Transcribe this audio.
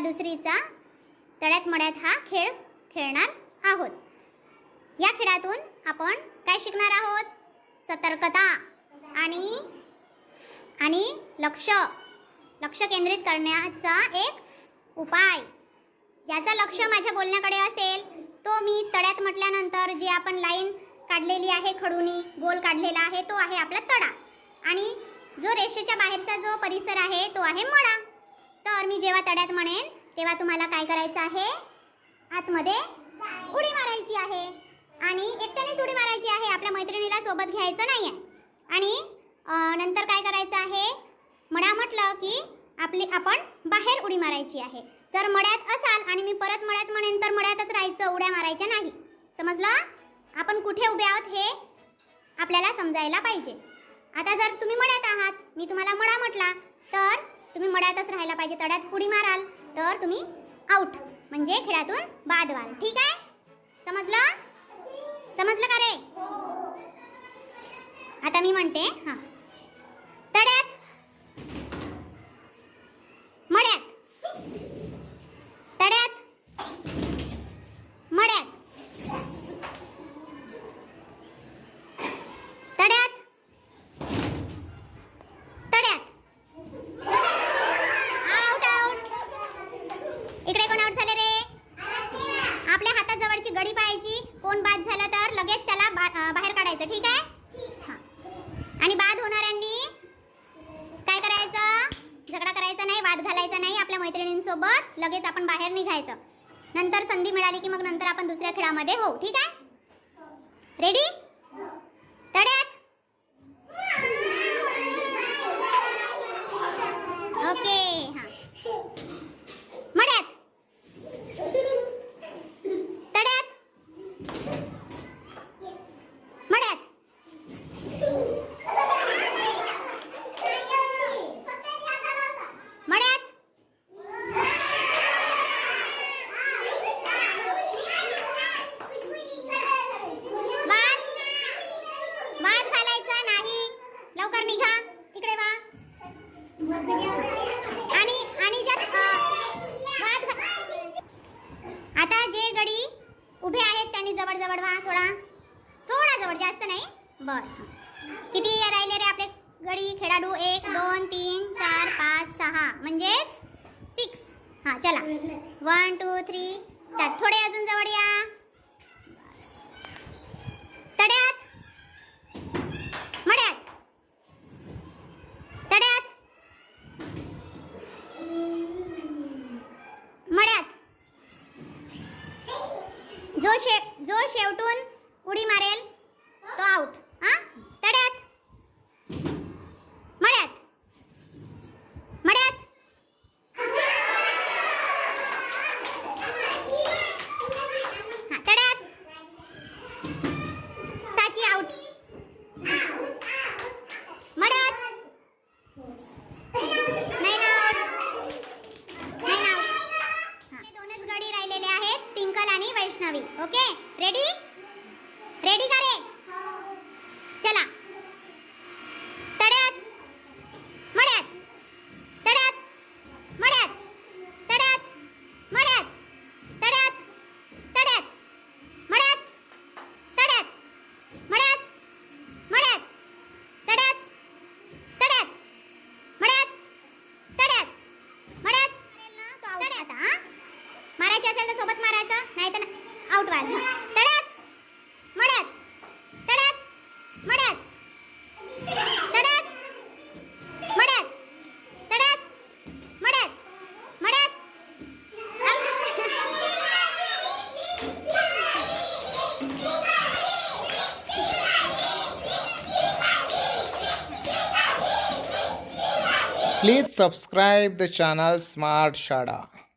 दुसरीचा तळ्यात मळ्यात हा खेळ खेळणार आहोत. या खेळातून आपण काय शिकणार आहोत? सतर्कता आणि आणि लक्ष. लक्ष केंद्रित करण्याचा एक उपाय. ज्याचं लक्ष माझ्या बोलण्याकडे असेल तो मी तळ्यात म्हटल्यानंतर जी आपण लाईन काढलेली आहे खडूनी गोल काढलेला आहे तो आहे आपला तडा आणि जो रेषेच्या बाहेरचा जो परिसर आहे तो आहे मळा. तर मी जेव्हा तड्यात म्हणेन तेव्हा तुम्हाला काय करायचं आहे? आतमध्ये उडी मारायची आहे. आणि एकट्यानेच उडी मारायची आहे. आपल्या मैत्रिणीला सोबत घ्यायचं नाही आहे आणि नंतर काय करायचं आहे? मडा म्हटलं की आपली आपण बाहेर उडी मारायची आहे. जर मड्यात असाल आणि मी परत मड्यात म्हणेन तर मड्यातच राहायचं उड्या मारायच्या नाही. समजलं? आपण कुठे उभे आहोत हे आपल्याला समजायला पाहिजे. आता जर तुम्ही मड्यात आहात मी तुम्हाला मडा म्हटला तर तुम्ही मड्यातच राहायला पाहिजे तड्यात पुडी माराल तर तुम्ही आउट म्हणजे खेळातून बाद व्हाल. ठीक आहे? समजलं? समजलं का रे? आता मी म्हणते हां तड्यात मळ्यात तड्यात मळ्यात तड्यात तड्यात आउट आउट कोण आउट झाले रे? आपल्या हातात जवळची गडी पाहायची. कोण बाद झालं तर लगेच त्याला बा- बाहेर काढायचं ठीक आहे? आणि बाद होणाऱ्यांनी काय करायचं? झगडा करायचा नाही वाद घालायचा नाही आपल्या मैत्रिणींसोबत. लगेच आपण बाहेर निघायचं. नंतर संधी मिळाली की मग नंतर आपण दुसऱ्या खेळामध्ये हो ठीक आहे? रेडी तड्यात? ओके हां मड्यात तड्यात मड्यात मड्यात बाद बाद घालायचा नाही लवकर इकडे वा. आणि आणि ज्यात आता जे गडी उभे आहेत त्यांनी जवळ जवळ व्हा थोडा थोडा जवळ जास्त नाही. बर. किती राहिले रे आपले गडी? खेळाडू एक दोन तीन चार पाच सहा. म्हणजेच सिक्स हां चला. One two three start. थोडे अजून जवळ या. तड्यात मड्यात तड्यात मड्यात जो शे जो शेवटून उडी मारेल तो आउट हा तड्यात मड्यात मड्यात हा तड्यात साची आउट मड्यात नाही ना out. नाही ना out. हा. हे दोनच गडी राहिलेले आहेत टिंकल आणि वैष्णवी ओके रेडी रेडी का रे चला. तड्यात. मड्यात. तड्यात. मड्यात. तड्यात. मड्यात. तड्यात. तड्यात. मड्यात. तड्यात. मड्यात. मड्यात. तड्यात. तड्यात. मड्यात. तड्यात. मड्यात. तड्यात. हा? मारायचे असेल तर सोबत मारायचं नाही. तर आउट व्हायचं तडक मड्यात तडक मड्यात तडक मड्यात तडक मड्यात मड्यात Please subscribe the channel Smart Shada.